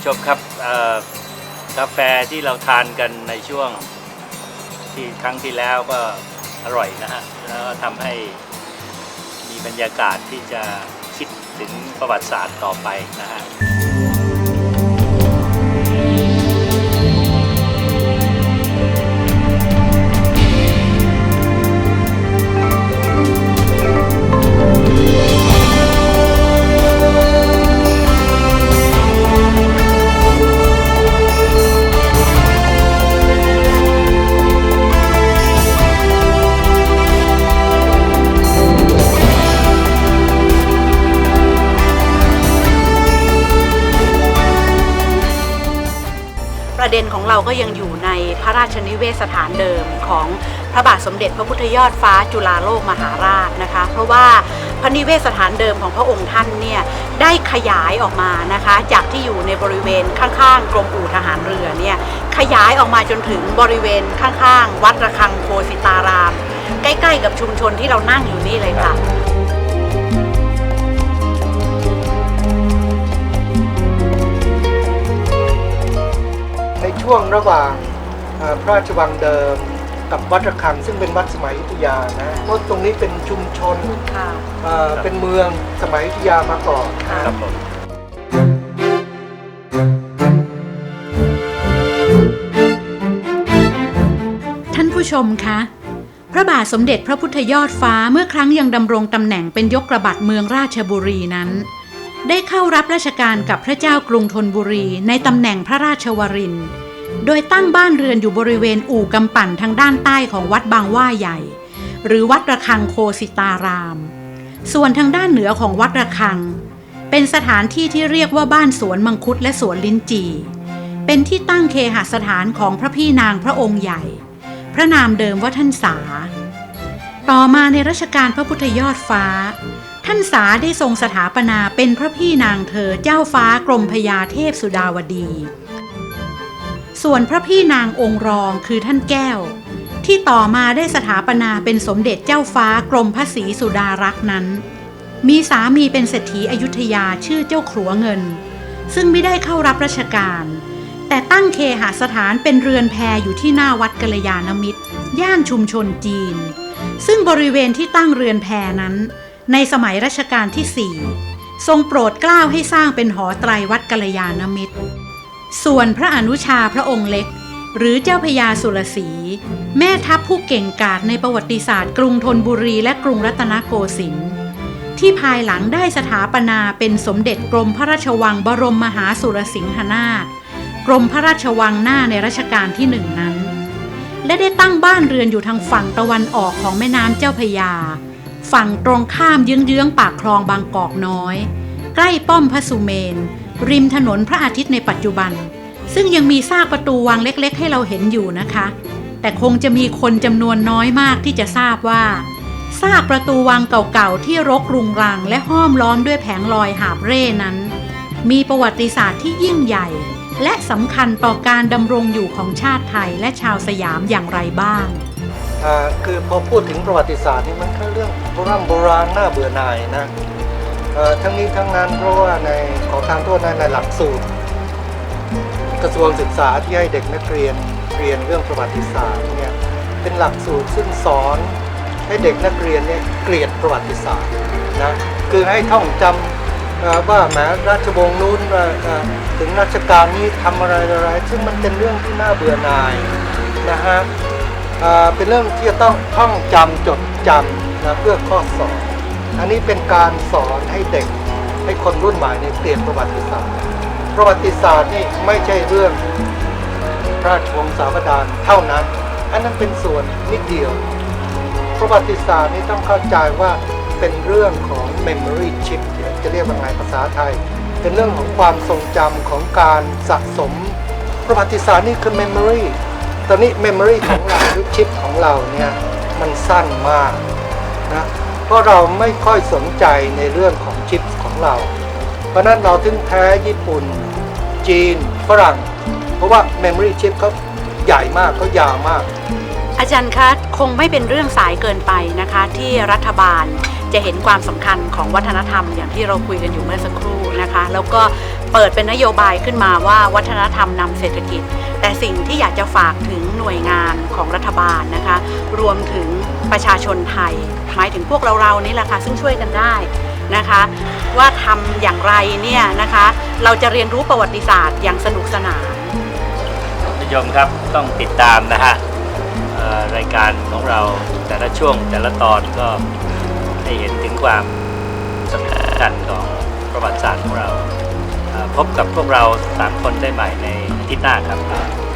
ผู้ชมครับกาแฟที่เราทานกันในช่วงที่ครั้งที่แล้วก็อร่อยนะฮะแล้วทำให้มีบรรยากาศที่จะคิดถึงประวัติศาสตร์ต่อไปนะฮะ ประเด็นของเราก็ยังอยู่ในพระราชนิเวศสถานเดิมของพระบาทสมเด็จพระพุทธยอดฟ้าจุฬาโลกมหาราชนะคะ เพราะว่าพระนิเวศสถานเดิมของพระองค์ท่านเนี่ยได้ขยายออกมานะคะ จากที่อยู่ในบริเวณข้างๆกรมอู่ทหารเรือเนี่ยขยายออกมาจนถึงบริเวณข้างๆ วัดระฆังโคสิตาราม ใกล้ๆกับชุมชนที่เรานั่งอยู่นี่เลยค่ะ ช่วงระหว่างเอ่อพระราชวังเดิมกับวัดระฆังซึ่งเป็นวัดสมัยอยุธยานะเพราะตรงนี้เป็นชุมชนค่ะเอ่อเป็นเมืองสมัยอยุธยามาก่อนค่ะครับผมท่านผู้ชมคะ พระบาทสมเด็จพระพุทธยอดฟ้าเมื่อครั้งยังดำรงตำแหน่งเป็นยกระบัดเมืองราชบุรีนั้น ได้เข้ารับราชการกับพระเจ้ากรุงธนบุรีในตำแหน่งพระราชวรินทร์ โดยตั้งบ้านเรือนอยู่บริเวณอู่กำปั่นทางด้านใต้ของวัดบางว่าใหญ่ หรือวัดระฆังโคสิตาราม ส่วนทางด้านเหนือของวัดระฆัง เป็นสถานที่ที่เรียกว่าบ้านสวนมังคุดและสวนลิ้นจี เป็นที่ตั้งเคหสถานของพระพี่นางพระองค์ใหญ่ พระนามเดิมว่าท่านสา ต่อมาในรัชกาลพระพุทธยอดฟ้า ท่านสาได้ทรงสถาปนาเป็นพระพี่นางเธอเจ้าฟ้ากรมพยาเทพสุดาวดี ส่วนพระพี่นางองค์รองคือท่านแก้ว ที่ต่อมาได้สถาปนาเป็นสมเด็จเจ้าฟ้ากรมพระศรีสุดารักษ์นั้น มีสามีเป็นเศรษฐีอยุธยาชื่อเจ้าขรัวเงิน ซึ่งไม่ได้เข้ารับราชการ แต่ตั้งเคหสถานเป็นเรือนแพอยู่ที่หน้าวัดกัลยาณมิตร ย่านชุมชนจีน ซึ่งบริเวณที่ตั้งเรือนแพนั้น ในสมัยรัชกาลที่4ทรงโปรดกล้าวให้สร้างเป็นหอไตรวัดกัลยาณมิตร ส่วนพระอนุชาพระองค์เล็ก หรือเจ้าพญาสุรศีแม่ทัพผู้เก่งกาจในประวัติศาสตร์กรุงธนบุรีและกรุงรัตนโกสินทร์ที่ภายหลังได้สถาปนาเป็นสมเด็จกรมพระราชวังบรมมหาสุรสิงหนาถกรมพระราชวังหน้าในรัชกาลที่หนึ่งนั้น และได้ตั้งบ้านเรือนอยู่ทางฝั่งตะวันออกของแม่น้ำเจ้าพระยา ฝั่งตรงข้ามเยื้องๆปากคลองบางกอกน้อย ใกล้ป้อมพระสุเมน ริมถนนพระอาทิตย์ในปัจจุบัน ซึ่งยังมีซากประตูวังเล็กๆ ให้เราเห็นอยู่นะคะ แต่คงจะมีคนจำนวนน้อยมากที่จะทราบว่าซากประตูวังเก่าๆที่รกรุงรังและห้อมล้อมด้วยแผงลอยหาบเร่นั้น มีประวัติศาสตร์ที่ยิ่งใหญ่ และสำคัญต่อการดำรงอยู่ของชาติไทยและชาวสยามอย่างไรบ้างคือพอพูดถึงประวัติศาสตร์นี่มันก็เรื่องโบราณโบราณน่าเบื่อหน่ายนะ ทั้งนี้ทั้งนั้นเพราะว่าในขอทานโทษในในหลักสูตร กระทรวงศึกษาที่ให้เด็กนักเรียนเรียนเรื่องประวัติศาสตร์เนี่ยเป็นหลักสูตรซึ่งสอนให้เด็กนักเรียนเนี่ยเกลียดประวัติศาสตร์นะคือให้ท่องจำเอ่อว่าแหม้ราชวงศ์นู้นถึงราชการนี้ทำอะไรอะไรซึ่งมันเป็นเรื่องที่น่าเบื่อหน่ายนะฮะเป็นเรื่องที่จะต้องท่องจำจดจำนะเพื่อข้อสอบ อันนี้เป็นการสอนให้เด็กให้คนรุ่นใหม่เนี่ยเปลี่ยนประวัติศาสตร์ ประวัติศาสตร์นี่ไม่ใช่เรื่องพระราชวงศ์สามดานเท่านั้น อันนั้นเป็นส่วนนิดเดียว ประวัติศาสตร์นี่ต้องเข้าใจว่าเป็นเรื่องของ memory chip จะเรียกว่าไงภาษาไทย เป็นเรื่องของความทรงจำของการสะสม ประวัติศาสตร์นี่คือ memory ตอนนี้ memory ของเราหรือชิปของเราเนี่ยมันสั้นมากนะ เพราะเราไม่ค่อยสนใจในเรื่องของชิปของเรา เพราะฉะนั้นเราถึงแพ้ญี่ปุ่น จีน ฝรั่ง เพราะว่า memory chip เขาใหญ่มากเขายาวมาก อาจารย์คะคงไม่เป็นเรื่องสายเกินไปนะคะ ที่รัฐบาลจะเห็นความสำคัญของวัฒนธรรมอย่างที่เราคุยกันอยู่เมื่อสักครู่นะคะ แล้วก็ เปิดเป็นนโยบายขึ้นมาว่าวัฒนธรรมนำเศรษฐกิจ แต่สิ่งที่อยากจะฝากถึงหน่วยงานของรัฐบาลนะคะ รวมถึงประชาชนไทย หมายถึงพวกเราเราๆนี่แหละค่ะซึ่งช่วยกันได้นะคะ ว่าทำอย่างไรเนี่ยนะคะ เราจะเรียนรู้ประวัติศาสตร์อย่างสนุกสนานผู้ชมครับต้องติดตามนะฮะรายการของเราแต่ละช่วงแต่ละตอนก็ให้เห็นถึงความสำคัญของประวัติศาสตร์ของเรา พบกับพวกเราสามคนได้ใหม่ในอาทิตย์หน้าครับ